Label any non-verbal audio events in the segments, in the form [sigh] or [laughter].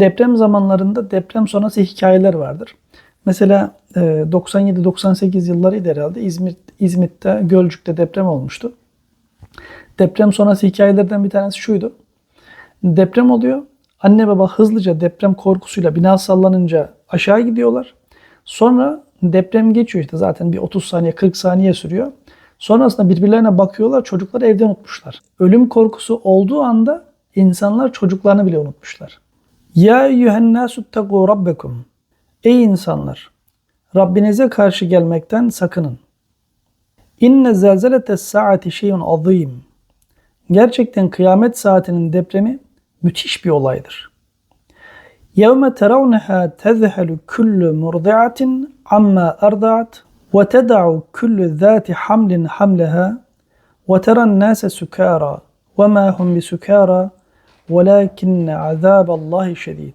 Deprem zamanlarında deprem sonrası hikayeler vardır. Mesela e, 97-98 yıllarıydı herhalde İzmir, İzmit'te, Gölcük'te deprem olmuştu. Deprem sonrası hikayelerden bir tanesi şuydu. Deprem oluyor. Anne baba hızlıca deprem korkusuyla bina sallanınca aşağı gidiyorlar. Sonra deprem geçiyor işte zaten bir 30 saniye 40 saniye sürüyor. Sonrasında birbirlerine bakıyorlar çocukları evde unutmuşlar. Ölüm korkusu olduğu anda insanlar çocuklarını bile unutmuşlar. Ya yuhennâsuttaku rabbekum. Ey insanlar! Rabbinize karşı gelmekten sakının. İnne zelzelete saati şeyun azim. Gerçekten kıyamet saatinin depremi müthiş bir olaydır. Yevme teravneha tezhelu küllü murdiatin amma erdaat ve teda'u küllü zâti hamlin hamleha ve teran nâse sukara ve mâ hum bi sukara وَلَكِنَّ عَذَابَ اللّٰهِ شَد۪يدٌ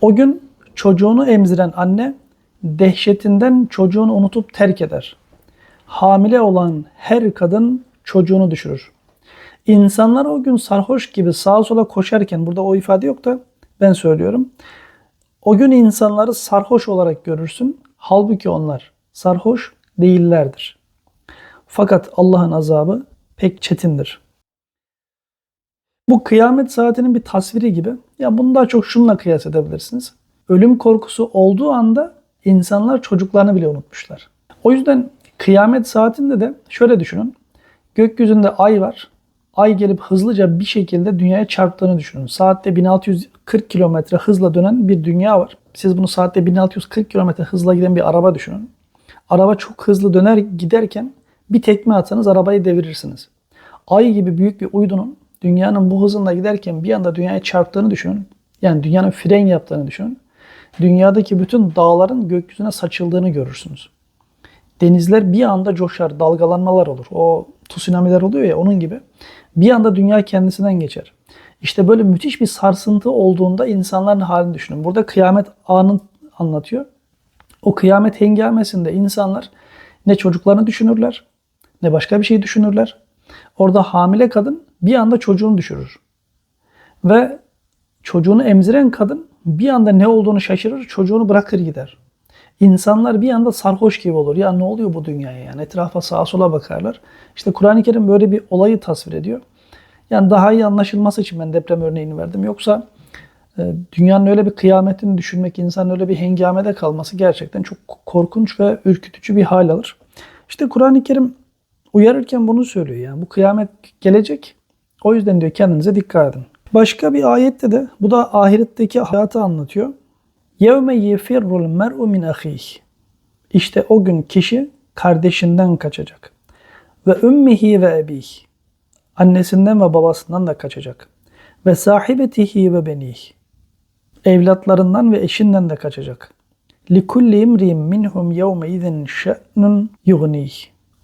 O gün çocuğunu emziren anne dehşetinden çocuğunu unutup terk eder. Hamile olan her kadın çocuğunu düşürür. İnsanlar o gün sarhoş gibi sağa sola koşarken burada o ifade yok da ben söylüyorum. O gün insanları sarhoş olarak görürsün. Halbuki onlar sarhoş değillerdir. Fakat Allah'ın azabı pek çetindir. Bu kıyamet saatinin bir tasviri gibi. Ya bunu daha çok şununla kıyas edebilirsiniz. Ölüm korkusu olduğu anda insanlar çocuklarını bile unutmuşlar. O yüzden kıyamet saatinde de şöyle düşünün. Gökyüzünde ay var. Ay gelip hızlıca bir şekilde dünyaya çarptığını düşünün. Saatte 1640 kilometre hızla dönen bir dünya var. Siz bunu saatte 1640 kilometre hızla giden bir araba düşünün. Araba çok hızlı döner giderken bir tekme atsanız arabayı devirirsiniz. Ay gibi büyük bir uydunun dünyanın bu hızında giderken bir anda dünyaya çarptığını düşünün. Yani dünyanın fren yaptığını düşünün. Dünyadaki bütün dağların gökyüzüne saçıldığını görürsünüz. Denizler bir anda coşar, dalgalanmalar olur. O tsunamiler oluyor ya onun gibi. Bir anda dünya kendisinden geçer. İşte böyle müthiş bir sarsıntı olduğunda insanların halini düşünün. Burada kıyamet anını anlatıyor. O kıyamet hengamesinde insanlar ne çocuklarını düşünürler, ne başka bir şey düşünürler. Orada hamile kadın bir anda çocuğunu düşürür. Ve çocuğunu emziren kadın bir anda ne olduğunu şaşırır, çocuğunu bırakır gider. İnsanlar bir anda sarhoş gibi olur. Ya ne oluyor bu dünyaya yani? Etrafa sağa sola bakarlar. İşte Kur'an-ı Kerim böyle bir olayı tasvir ediyor. Yani daha iyi anlaşılması için ben deprem örneğini verdim. Yoksa e, dünyanın öyle bir kıyametini düşünmek, insanın öyle bir hengamede kalması gerçekten çok korkunç ve ürkütücü bir hal alır. İşte Kur'an-ı Kerim uyarırken bunu söylüyor. Yani bu kıyamet gelecek. O yüzden diyor kendinize dikkat edin. Başka bir ayette de bu da ahiretteki hayatı anlatıyor. Yevme yefirrul mer'u min ahih. İşte o gün kişi kardeşinden kaçacak. Ve ümmihi ve ebih. Annesinden ve babasından da kaçacak. Ve sahibetihi ve benih. Evlatlarından ve eşinden de kaçacak. Likulli imrim minhum yevme izin şe'nun yugnih.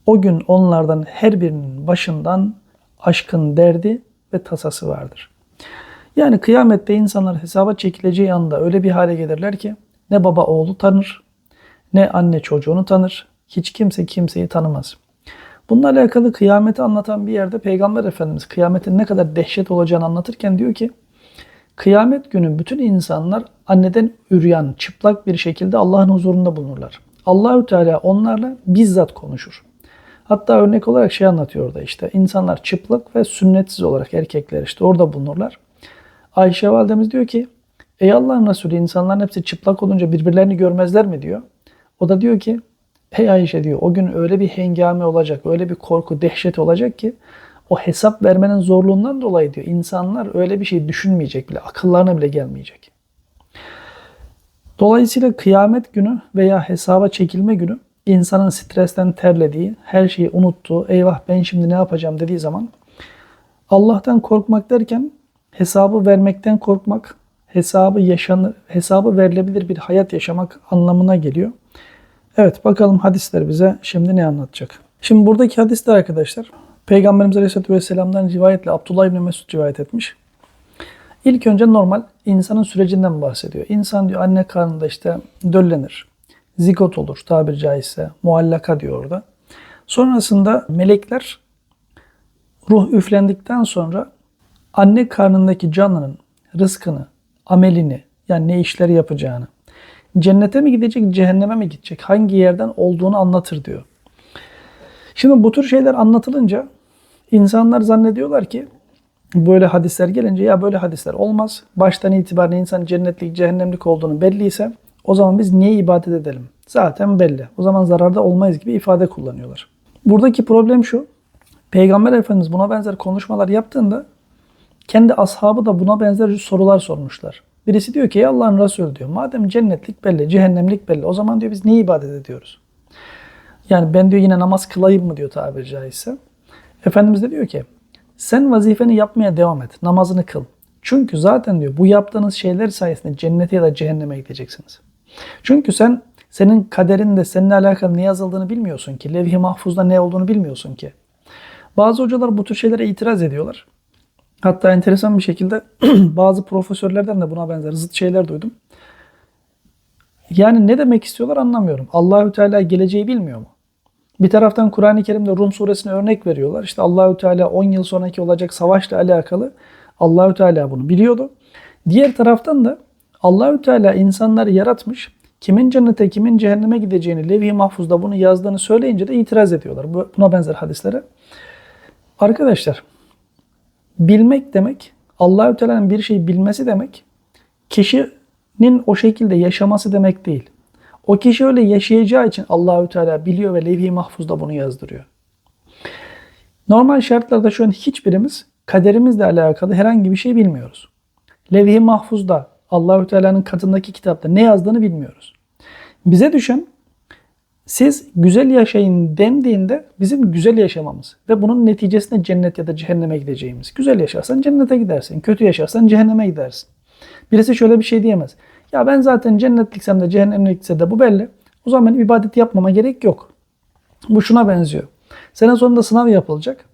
O gün onlardan her birinin başından aşkın derdi ve tasası vardır. Yani kıyamette insanlar hesaba çekileceği anda öyle bir hale gelirler ki ne baba oğlu tanır, ne anne çocuğunu tanır, hiç kimse kimseyi tanımaz. Bununla alakalı kıyameti anlatan bir yerde Peygamber Efendimiz kıyametin ne kadar dehşet olacağını anlatırken diyor ki Kıyamet günü bütün insanlar anneden üryan, çıplak bir şekilde Allah'ın huzurunda bulunurlar. Allahü Teala onlarla bizzat konuşur. Hatta örnek olarak şey anlatıyor orada işte insanlar çıplak ve sünnetsiz olarak erkekler işte orada bulunurlar. Ayşe validemiz diyor ki ey Allah'ın Resulü insanların hepsi çıplak olunca birbirlerini görmezler mi diyor. O da diyor ki ey Ayşe diyor o gün öyle bir hengame olacak, öyle bir korku, dehşet olacak ki o hesap vermenin zorluğundan dolayı diyor insanlar öyle bir şey düşünmeyecek bile, akıllarına bile gelmeyecek. Dolayısıyla kıyamet günü veya hesaba çekilme günü insanın stresten terlediği, her şeyi unuttuğu, eyvah ben şimdi ne yapacağım dediği zaman Allah'tan korkmak derken hesabı vermekten korkmak, hesabı yaşanır, hesabı verilebilir bir hayat yaşamak anlamına geliyor. Evet bakalım hadisler bize şimdi ne anlatacak? Şimdi buradaki hadisler arkadaşlar Peygamberimiz Aleyhisselatü Vesselam'dan rivayetle Abdullah İbni Mesud rivayet etmiş. İlk önce normal insanın sürecinden bahsediyor. İnsan diyor anne karnında işte döllenir. Zigot olur tabiri caizse. Muallaka diyor orada. Sonrasında melekler ruh üflendikten sonra anne karnındaki canlının rızkını amelini yani ne işler yapacağını, cennete mi gidecek, cehenneme mi gidecek, hangi yerden olduğunu anlatır diyor. Şimdi bu tür şeyler anlatılınca insanlar zannediyorlar ki böyle hadisler gelince ya böyle hadisler olmaz. Baştan itibaren insan cennetlik, cehennemlik olduğunu belliyse o zaman biz niye ibadet edelim? Zaten belli. O zaman zararda olmayız gibi ifade kullanıyorlar. Buradaki problem şu. Peygamber Efendimiz buna benzer konuşmalar yaptığında kendi ashabı da buna benzer sorular sormuşlar. Birisi diyor ki ey Allah'ın Resulü diyor. Madem cennetlik belli, cehennemlik belli. O zaman diyor biz niye ibadet ediyoruz? Yani ben diyor yine namaz kılayım mı diyor tabiri caizse. Efendimiz de diyor ki sen vazifeni yapmaya devam et. Namazını kıl. Çünkü zaten diyor bu yaptığınız şeyler sayesinde cennete ya da cehenneme gideceksiniz. Çünkü sen senin kaderinde seninle alakalı ne yazıldığını bilmiyorsun ki. Levh-i mahfuzda ne olduğunu bilmiyorsun ki. Bazı hocalar bu tür şeylere itiraz ediyorlar. Hatta enteresan bir şekilde [clears throat] bazı profesörlerden de buna benzer zıt şeyler duydum. Yani ne demek istiyorlar anlamıyorum. Allahü Teala geleceği bilmiyor mu? Bir taraftan Kur'an-ı Kerim'de Rum suresine örnek veriyorlar. İşte Allahü Teala 10 yıl sonraki olacak savaşla alakalı Allahü Teala bunu biliyordu. Diğer taraftan da Allahü Teala insanları yaratmış. Kimin cennete, kimin cehenneme gideceğini Levh-i Mahfuz'da bunu yazdığını söyleyince de itiraz ediyorlar. Buna benzer hadislere. Arkadaşlar, bilmek demek, Allahü Teala'nın bir şeyi bilmesi demek, kişinin o şekilde yaşaması demek değil. O kişi öyle yaşayacağı için Allahü Teala biliyor ve Levh-i Mahfuz'da bunu yazdırıyor. Normal şartlarda şu an hiçbirimiz kaderimizle alakalı herhangi bir şey bilmiyoruz. Levh-i Mahfuz'da Allahü Teala'nın katındaki kitapta ne yazdığını bilmiyoruz. Bize düşen siz güzel yaşayın dendiğinde bizim güzel yaşamamız ve bunun neticesinde cennet ya da cehenneme gideceğimiz. Güzel yaşarsan cennete gidersin, kötü yaşarsan cehenneme gidersin. Birisi şöyle bir şey diyemez. Ya ben zaten cennetliksem de cehennemlikse de bu belli. O zaman benim ibadet yapmama gerek yok. Bu şuna benziyor. Sene sonunda sınav yapılacak.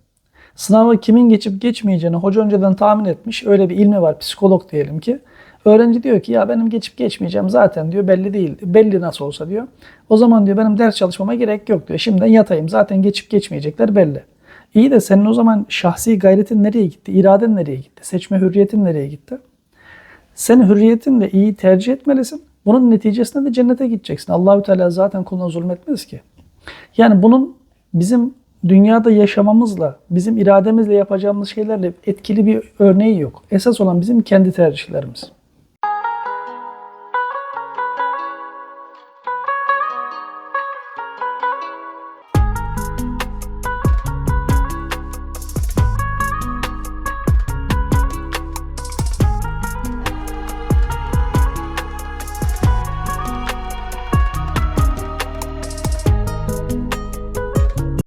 Sınavı kimin geçip geçmeyeceğini hoca önceden tahmin etmiş. Öyle bir ilmi var psikolog diyelim ki. Öğrenci diyor ki ya benim geçip geçmeyeceğim zaten diyor belli değil. Belli nasıl olsa diyor. O zaman diyor benim ders çalışmama gerek yok diyor. Şimdiden yatayım zaten geçip geçmeyecekler belli. İyi de senin o zaman şahsi gayretin nereye gitti? İraden nereye gitti? Seçme hürriyetin nereye gitti? Sen hürriyetinle iyi tercih etmelisin. Bunun neticesinde de cennete gideceksin. Allahü Teala zaten kuluna zulmetmez ki. Yani bunun bizim dünyada yaşamamızla, bizim irademizle yapacağımız şeylerle etkili bir örneği yok. Esas olan bizim kendi tercihlerimiz.